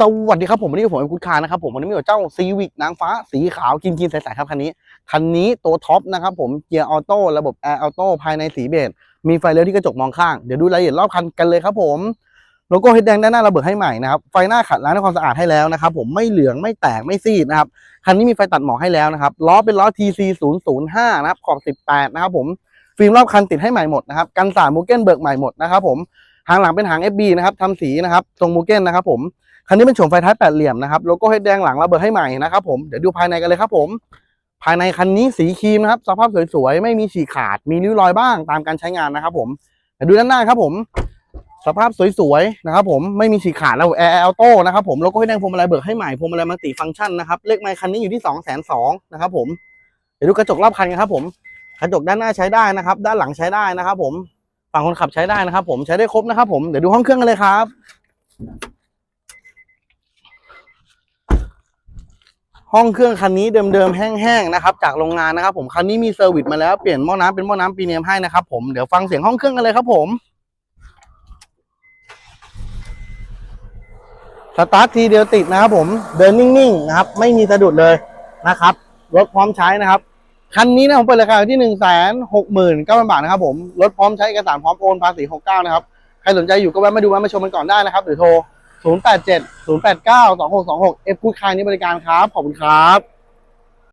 สวัสดีครับผมวันนี้ผมเอ็มกุดคานะครับผมวันนี้มีเจ้าซีวิกนางฟ้าสีขาวกินกินใสๆครับคันนี้คันนี้ตัวท็อปนะครับผมเกียร์ออโต้ระบบแอร์ออโต้ภายในสีเบจมีไฟเลี้ยวที่กระจกมองข้างเดี๋ยวดูรายละเอียดรอบคันกันเลยครับผมโลโก้เฮดแดงด้านหน้าเราเบิกให้ใหม่นะครับไฟหน้าขัดล้างทำความสะอาดให้แล้วนะครับผมไม่เหลืองไม่แตกไม่ซีดนะครับคันนี้มีไฟตัดหมอกให้แล้วนะครับล้อเป็นล้อ TC 0 0 5นะครับขอบ 18 นะครับผมฟิล์มรอบคันติดให้ใหม่หมดนะครับกันสาดมูเก้นเบิกใหม่หมดนะครับผม หางหลังเป็นหาง FB นะครับทำสีนะครับทรงมูเก้นนะครับผมคันนี้เป็นโฉมไฟท้ายแปดเหลี่ยมนะครับโลโก้เฮดแดงหลังระเบิดให้ใหม่นะครับผมเดี๋ยวดูภายในกันเลยครับผมภายในคันนี้สีครีมนะครับสภาพสวยๆ ไม่มีฉีกขาด มีริ้วรอยบ้างตามการใช้งานนะครับผมเดี๋ยวดูด้านหน้าครับผม สภาพสวยๆนะครับผมไม่มีฉีกขาดแล้วแอร์ออโต้นะครับผมโลโก้เฮดแดงพวงมาลัยเบิกให้ใหม่พวงมาลัยมัลติฟังก์ชันนะครับเลขไมค์คันนี้อยู่ที่สองแสนสองนะครับผมเดี๋ยวดูกระจกรอบคันกันครับผมกระจกด้านหน้าใช้ได้นะครับ ด้านหลังใช้ได้นะครับผม ฝั่งคนขับใช้ได้นะครับ ผมใช้ได้ครบนะครับ ผมเดี๋ยวดูห้องเครื่องกันเลยครับ ห้องเครื่องคันนี้เดิมๆแห้งๆนะครับ จากโรงงานนะครับ ผมคันนี้มีเซอร์วิสมาแล้วเปลี่ยนหม้อน้ำเป็นหม้อน้ำปีเนียมให้นะครับผมเดี๋ยวฟังเสียงห้องเครื่องกันเลยครับ ผมสตาร์ททีเดียวติดนะครับ ผมเดินนิ่งๆนะครับ ไม่มีสะดุดเลยนะครับรถพร้อมใช้นะครับ คันนี้นะผมเปิดราคาที่หนึ่งแสนหกหมื่นเก้าพันบาทนะครับผมรถพร้อมใช้เอกสารพร้อมโอนภาษีหกเก้านะครับใครสนใจอยู่ก็แวะมาดูแวะมาชมกันก่อนได้นะครับหรือโทร 0 8 7 0 8 9 2 6 2 6เอฟกูดคายนี้บริการครับ ขอบคุณครับ